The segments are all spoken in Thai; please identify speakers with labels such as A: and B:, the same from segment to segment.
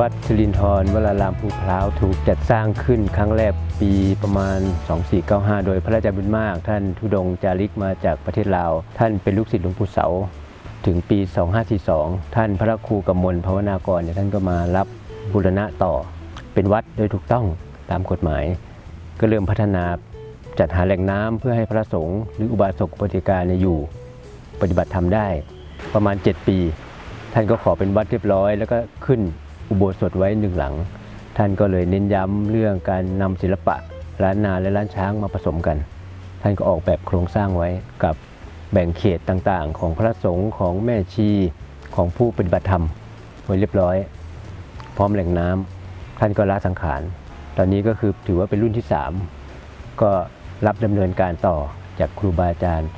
A: วัดสิรินทรวรารามภูพร้าวถูกจัดสร้างขึ้นครั้งแรกปีประมาณ 2495 โดยพระราชาบุญมาก ท่านทุดงจาริกมาจากประเทศลาว ท่านเป็นลูกศิษย์หลวงปู่เสา ถึงปี 2542 ท่านพระครูกำมลภาวนากรเนี่ยท่านก็มารับบูรณะต่อ เป็นวัดโดยถูกต้องตามกฎหมาย ก็เริ่มพัฒนาจัดหาแหล่งน้ำเพื่อให้พระสงฆ์หรืออุบาสกอุบาสิกาเนี่ยอยู่ปฏิบัติธรรมได้ ประมาณ 7 ปี ท่านก็ขอเป็นวัดเรียบร้อย แล้วก็ขึ้น อุโบสถไว้หนึ่งหลัง ท่านก็เลยเน้นย้ำเรื่องการนำศิลปะล้านนาและล้านช้างมาผสมกัน ท่านก็ออกแบบโครงสร้างไว้กับแบ่งเขตต่างๆ ของพระสงฆ์ของแม่ชีของผู้ปฏิบัติธรรมไว้เรียบร้อย พร้อมแหล่งน้ำท่านก็ละสังขาร ตอนนี้ก็คือถือว่าเป็นรุ่นที่ 3 ก็รับดำเนินการต่อจากครูบาอาจารย์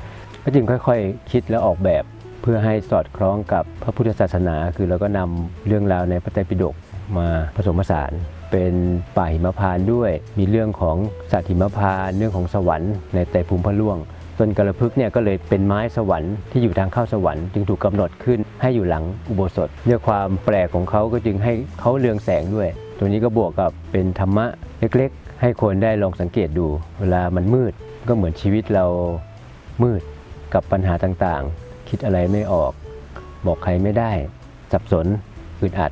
A: ก็จึงค่อยๆ คิดและออกแบบ เพื่อให้สอดคล้องกับพระพุทธศาสนา คือเราก็นำเรื่องราวในพระไตรปิฎกมาผสมผสานเป็นป่าหิมพานด้วย มีเรื่องของสัตว์หิมพานเรื่องของสวรรค์ในไตรภูมิพระล่วงต้นกระพึกเนี่ยก็เลยเป็นไม้สวรรค์ที่อยู่ทางเข้าสวรรค์จึงถูกกำหนดขึ้นให้อยู่หลังอุโบสถด้วยความแปลกของเขาก็จึงให้เขาเรืองแสงด้วย ตัวนี้ก็บวกกับเป็นธรรมะเล็กๆ ให้คนได้ลองสังเกตดู เวลามันมืดก็เหมือนชีวิตเรามืดกับปัญหาต่างๆ คิดอะไรไม่ออก บอกใครไม่ได้สับสนอึดอัด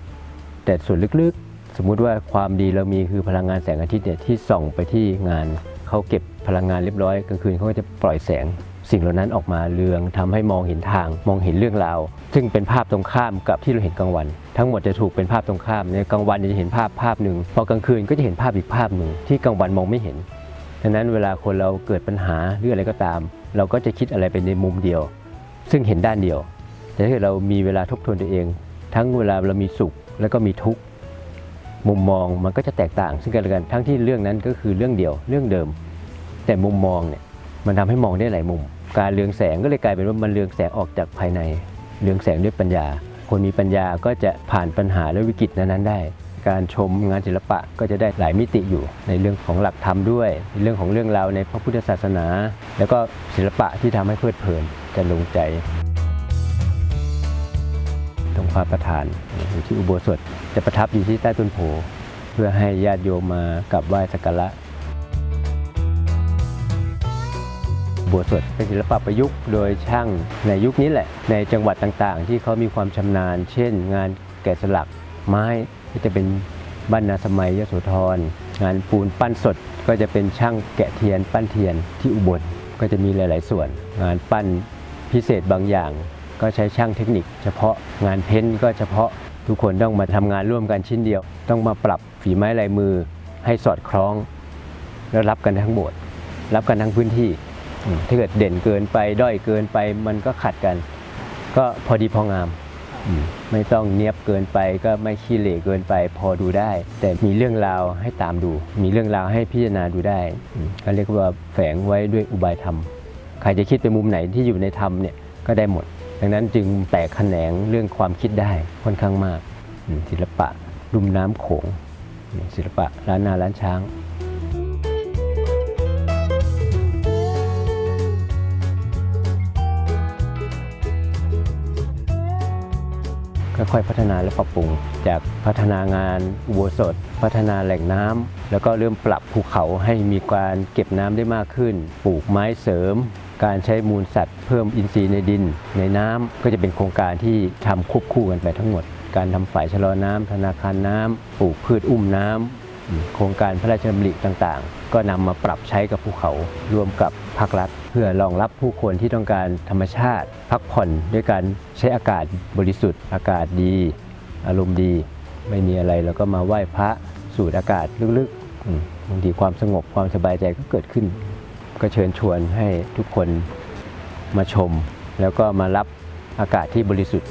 A: แต่ส่วนลึกๆ สมมุติว่าความดีเรามีคือพลังงานแสงอาทิตย์เนี่ยที่ส่องไปที่งานเขาเก็บพลังงานเรียบร้อยกลางคืนเขาก็จะปล่อยแสงสิ่งเหล่านั้นออกมาเรืองทำให้มองเห็นทาง มองเห็นเรื่องราว ซึ่งเป็นภาพตรงข้ามกับที่เราเห็นกลางวัน ทั้งหมดจะถูกเป็นภาพตรงข้ามในกลางวันจะเห็นภาพภาพหนึ่งพอกลางคืนก็จะเห็นภาพอีกภาพหนึ่งที่กลางวันมองไม่เห็นดังนั้นเวลาคนเราเกิดปัญหาหรืออะไรก็ตาม เราก็จะคิดอะไรไปในมุมเดียว ซึ่งเห็นด้านเดียว แต่ถ้าเกิดเรามีเวลาทบทวนตัวเอง ทั้งเวลาเรามีสุขแล้วก็มีทุกข์มุมมองมันก็จะแตกต่าง ซึ่งกันและกันทั้งที่เรื่องนั้นก็คือเรื่องเดียวเรื่องเดิม แต่มุมมองเนี่ยมันทำให้มองได้หลายมุม การเรืองแสงก็เลยกลายเป็นว่ามันเรืองแสงออกจากภายในเรืองแสงด้วยปัญญา คนมีปัญญาก็จะผ่านปัญหาและวิกฤตนั้นๆได้ การชมงานศิลปะก็จะได้หลายมิติอยู่ ในเรื่องของหลักธรรมด้วย เรื่องของเรื่องราวในพระพุทธศาสนา แล้วก็ศิลปะที่ทำให้เพลิดเพลิน จะลงใจ ตรงพระประธานอยู่ที่อุโบสถจะประทับอยู่ที่ใต้ต้นโพเพื่อให้ญาติโยมมากราบไหว้สักการะอุโบสถเป็นศิลปะประยุกต์โดยช่างในยุคนี้แหละ ในจังหวัดต่างๆ ที่เขามีความชำนาญ เช่น งานแกะสลักไม้ก็จะเป็นบ้านนาสมัยยโสธร งานปูนปั้นสดก็จะเป็นช่างแกะเทียน ปั้นเทียนที่อุบลก็จะมีหลาย ๆ ส่วน งานปั้น พิเศษบางอย่าง ก็ใช้ช่างเทคนิค เฉพาะงานเพ้นก็เฉพาะทุกคนต้องมาทำงานร่วมกันชิ้นเดียว ต้องมาปรับฝีไม้ลายมือให้สอดคล้อง แล้วรับกันทั้งหมดรับกันทั้งพื้นที่ ถ้าเกิดเด่นเกินไปด้อยเกินไปมันก็ขัดกัน ก็พอดีพองาม ไม่ต้องเนียบเกินไปก็ไม่ขี้เหร่เกินไปพอดูได้ แต่มีเรื่องราวให้ตามดู มีเรื่องราวให้พิจารณาดูได้ก็เรียกว่าแฝงไว้ด้วยอุบายธรรม ใครจะคิดไปมุมไหนที่อยู่ในธรรมเนี่ยก็ได้หมด ดังนั้นจึงแตกแขนงเรื่องความคิดได้ค่อนข้างมาก ศิลปะลุ่มน้ำโขงศิลปะล้านนาล้านช้างค่อยๆพัฒนาและปรับปรุง จากพัฒนางานอุโบสถ พัฒนาแหล่งน้ำแล้วก็เริ่มปรับภูเขาให้มีการเก็บน้ำได้มากขึ้น ปลูกไม้เสริม การใช้มูลสัตว์เพิ่มอินทรีย์ในดิน ในน้ำก็จะเป็นโครงการที่ทำควบคู่กันไปทั้งหมด การทำฝ่ายชะลอน้ำธนาคารน้ำปลูกพืชอุ้มน้ำอืมโครงการพระราชดำริต่างๆ ก็นำมาปรับใช้กับภูเขาร่วมกับภาครัฐ เพื่อรองรับผู้คนที่ต้องการธรรมชาติ พักผ่อนด้วยการใช้อากาศบริสุทธิ์ อากาศดี อารมณ์ดี ไม่มีอะไรแล้วก็มาไหว้พระสูดอากาศลึกๆบางทีความสงบความสบายใจก็เกิดขึ้น ก็เชิญชวนให้ทุกคนมาชม แล้วก็มารับอากาศที่บริสุทธิ์